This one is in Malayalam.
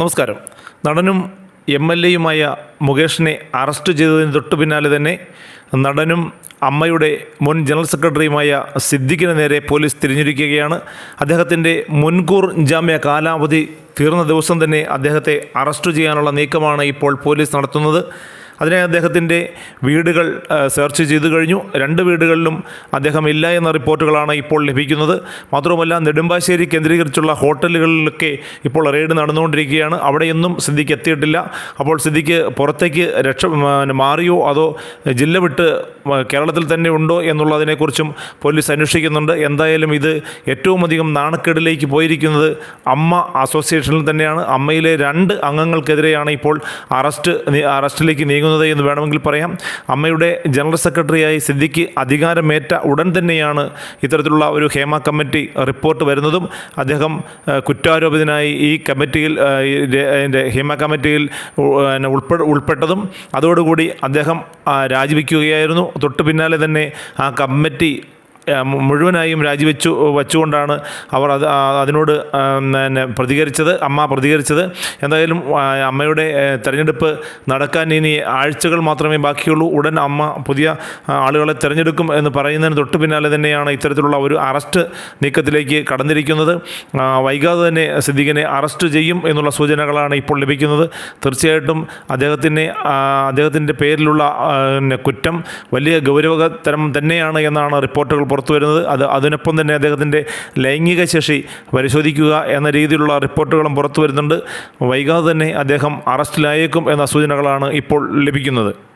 നമസ്കാരം. നടനും എം എൽ എയുമായ മുകേഷിനെ അറസ്റ്റ് ചെയ്തതിന് തൊട്ടു പിന്നാലെ തന്നെ നടനും അമ്മയുടെ മുൻ ജനറൽ സെക്രട്ടറിയുമായ സിദ്ദിഖിന് നേരെ പോലീസ് തിരിഞ്ഞിരിക്കുകയാണ്. അദ്ദേഹത്തിന്റെ മുൻകൂർ ജാമ്യ കാലാവധി തീർന്ന ദിവസം തന്നെ അദ്ദേഹത്തെ അറസ്റ്റ് ചെയ്യാനുള്ള നീക്കമാണ് ഇപ്പോൾ പോലീസ് നടത്തുന്നത്. അതിനെ അദ്ദേഹത്തിന്റെ വീടുകൾ സെർച്ച് ചെയ്തു കഴിഞ്ഞു. രണ്ട് വീടുകളിലും അദ്ദേഹം ഇല്ല എന്ന റിപ്പോർട്ടുകളാണ് ഇപ്പോൾ ലഭിക്കുന്നത്. മാത്രവുമല്ല നെടുമ്പാശ്ശേരി കേന്ദ്രീകരിച്ചുള്ള ഹോട്ടലുകളിലൊക്കെ ഇപ്പോൾ റെയ്ഡ് നടന്നുകൊണ്ടിരിക്കുകയാണ്. അവിടെയൊന്നും സിദ്ദിഖ് എത്തിയിട്ടില്ല. അപ്പോൾ സിദ്ദിഖ് പുറത്തേക്ക് രക്ഷ മാറിയോ? അതോ ജില്ല വിട്ട് കേരളത്തിൽ തന്നെ ഉണ്ടോ എന്നുള്ളതിനെക്കുറിച്ചും പോലീസ് അന്വേഷിക്കുന്നുണ്ട്. എന്തായാലും ഇത് ഏറ്റവും അധികം നാണക്കേടിലേക്ക് പോയിരിക്കുന്നത് അമ്മ അസോസിയേഷനിൽ തന്നെയാണ്. അമ്മയിലെ രണ്ട് അംഗങ്ങൾക്കെതിരെയാണ് ഇപ്പോൾ അറസ്റ്റ് അറസ്റ്റിലേക്ക് നീങ്ങുന്നത്. എന്ന് വേണമെങ്കിൽ പറയാം. അമ്മയുടെ ജനറൽ സെക്രട്ടറിയായി സിദ്ദിഖ് അധികാരമേറ്റ ഉടൻ തന്നെയാണ് ഇത്തരത്തിലുള്ള ഒരു ഹേമ കമ്മിറ്റി റിപ്പോർട്ട് വരുന്നതും. അദ്ദേഹം കുറ്റാരോപിതനായി ഈ കമ്മിറ്റിയിൽ ഹേമ കമ്മിറ്റിയിൽ ഉൾപ്പെ ഉൾപ്പെട്ടതും. അതോടുകൂടി അദ്ദേഹം രാജിവെക്കുകയായിരുന്നു. തൊട്ടു പിന്നാലെ തന്നെ ആ കമ്മിറ്റി മുഴുവനായും രാജിവെച്ചു വച്ചുകൊണ്ടാണ് അവർ അത് അതിനോട് പിന്നെ പ്രതികരിച്ചത് അമ്മ പ്രതികരിച്ചത്. എന്തായാലും അമ്മയുടെ തിരഞ്ഞെടുപ്പ് നടക്കാൻ ഇനി ആഴ്ചകൾ മാത്രമേ ബാക്കിയുള്ളൂ. ഉടൻ അമ്മ പുതിയ ആളുകളെ തിരഞ്ഞെടുക്കും എന്ന് പറയുന്നതിന് തൊട്ട് പിന്നാലെ തന്നെയാണ് ഇത്തരത്തിലുള്ള ഒരു അറസ്റ്റ് നീക്കത്തിലേക്ക് കടന്നിരിക്കുന്നത്. വൈകാതെ തന്നെ സിദ്ദീഖിനെ അറസ്റ്റ് ചെയ്യും എന്നുള്ള സൂചനകളാണ് ഇപ്പോൾ ലഭിക്കുന്നത്. തീർച്ചയായിട്ടും അദ്ദേഹത്തിനെ അദ്ദേഹത്തിന്റെ പേരിലുള്ള കുറ്റം വലിയ ഗൗരവതരം തന്നെയാണ് എന്നാണ് റിപ്പോർട്ടുകൾ പുറത്തു വരുന്നത്. അത് അതിനൊപ്പം തന്നെ അദ്ദേഹത്തിന്റെ ലൈംഗിക ശേഷി പരിശോധിക്കുക എന്ന രീതിയിലുള്ള റിപ്പോർട്ടുകളും പുറത്തു വരുന്നുണ്ട്. വൈകാതെ തന്നെ അദ്ദേഹം അറസ്റ്റിലായേക്കും എന്ന സൂചനകളാണ് ഇപ്പോൾ ലഭിക്കുന്നത്.